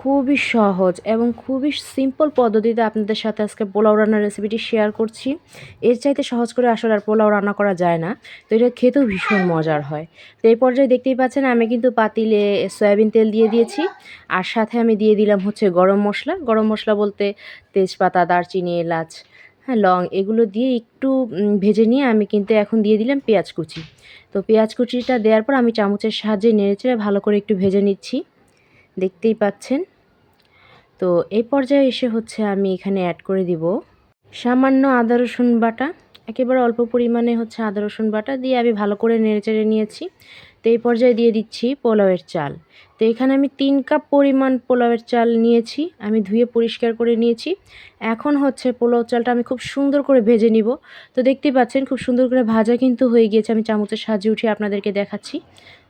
খুবই সহজ এবং খুবই সিম্পল পদ্ধতিতে আপনাদের সাথে আজকে পোলাও রান্নার রেসিপিটি শেয়ার করছি। এর চাইতে সহজ করে আসলে আর পোলাও রান্না করা যায় না। তো এটা খেতেও ভীষণ মজার হয়। তো এই পর্যায়ে দেখতেই পাচ্ছেন, আমি কিন্তু পাতিলে সয়াবিন তেল দিয়ে দিয়েছি। আর সাথে আমি দিয়ে দিলাম হচ্ছে গরম মশলা। গরম মশলা বলতে তেজপাতা, দারচিনি, এলাচ হ্যাঁ লং এগুলো দিয়ে একটু ভেজে নিয়ে আমি কিন্তু এখন দিয়ে দিলাম পেঁয়াজ কুচি। তো পেঁয়াজ কুচিটা দেওয়ার পর আমি চামচের সাহায্যে নেড়েচেড়ে ভালো করে একটু ভেজে নিচ্ছি। দেখতেই পাচ্ছেন। তো এই পর্যায়ে এসে হচ্ছে আমি এখানে অ্যাড করে দিব। সামান্য আদা, রসুন বাটা, একেবারে অল্প পরিমাণে হচ্ছে আদা, রসুন বাটা দিয়ে আমি ভালো করে নেড়েচেড়ে নিয়েছি। তো এই পর্যায়ে দিয়ে দিচ্ছি পোলাওয়ের চাল। তো এখানে আমি তিন কাপ পরিমাণ পোলাওয়ের চাল নিয়েছি, আমি ধুয়ে পরিষ্কার করে নিয়েছি। এখন হচ্ছে পোলাও চালটা আমি খুব সুন্দর করে ভেজে নিব। তো দেখতেই পাচ্ছেন খুব সুন্দর করে ভাজা কিন্তু হয়ে গিয়েছে, আমি চামচের সাহায্যে উঠিয়ে আপনাদেরকে দেখাচ্ছি।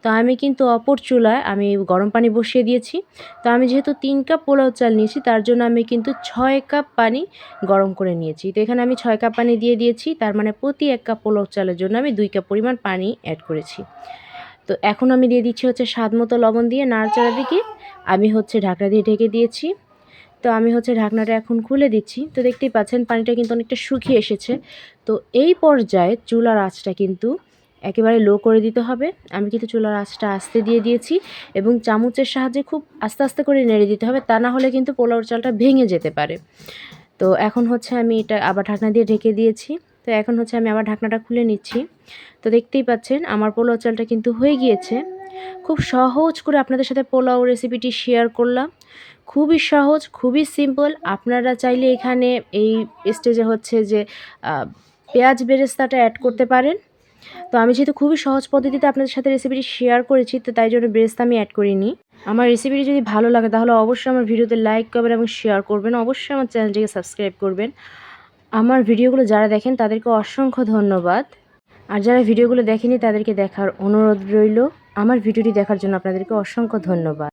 তো আমি কিন্তু অপর চুলায় আমি গরম পানি বসিয়ে দিয়েছি। তো আমি যেহেতু তিন কাপ পোলাও চাল নিয়েছি, তার জন্য আমি কিন্তু ছয় কাপ পানি গরম করে নিয়েছি। তো এখানে আমি ছয় কাপ পানি দিয়ে দিয়েছি, তার মানে প্রতি এক কাপ পোলাও চালের জন্য আমি দুই কাপ পরিমাণ পানি অ্যাড করেছি। তো এখন আমি দিয়ে দিচ্ছি হচ্ছে স্বাদ মতো লবণ দিয়ে নাড়াচাড়া দিকে। আমি হচ্ছে ঢাকনা দিয়ে ঢেকে দিয়েছি। তো আমি হচ্ছে ঢাকনাটা এখন খুলে দিচ্ছি। তো দেখতেই পাচ্ছেন পানিটা কিন্তু অনেকটা শুকিয়ে এসেছে। তো এই পর্যায়ে চুলার আঁচটা কিন্তু একেবারে লো করে দিতে হবে। আমি কিন্তু চুলার আঁচটা আস্তে দিয়ে দিয়েছি এবং চামচের সাহায্যে খুব আস্তে আস্তে করে নেড়ে দিতে হবে। তা না হলে কিন্তু পোলাওর চালটা ভেঙে যেতে পারে। তো এখন হচ্ছে আমি এটা আবার ঢাকনা দিয়ে ঢেকে দিয়েছি। তো এখন হচ্ছে আমি আবার ঢাকনাটা খুলে নিচ্ছি। তো দেখতেই পাচ্ছেন আমার পোলাও চালটা কিন্তু হয়ে গিয়েছে। খুব সহজ করে আপনাদের সাথে পোলাও রেসিপিটি শেয়ার করলাম। খুবই সহজ, খুবই সিম্পল আপনারা চাইলে এখানে এই স্টেজে হচ্ছে যে পেঁয়াজ বেরেস্তাটা অ্যাড করতে পারেন। তো আমি যেহেতু খুবই সহজ পদ্ধতিতে আপনাদের সাথে রেসিপিটি শেয়ার করেছি, তো তাই জন্য বেরেস্তা আমি অ্যাড করিনি। আমার রেসিপিটি যদি ভালো লাগে, তাহলে অবশ্যই আমার ভিডিওতে লাইক করবেন এবং শেয়ার করবেন। অবশ্যই আমার চ্যানেলটিকে সাবস্ক্রাইব করবেন। আমার ভিডিওগুলো যারা দেখেন, তাদেরকে অসংখ্য ধন্যবাদ। আর যারা ভিডিওগুলো দেখেনি, তাদেরকে দেখার অনুরোধ রইল। আমার ভিডিওটি দেখার জন্য আপনাদেরকে অসংখ্য ধন্যবাদ।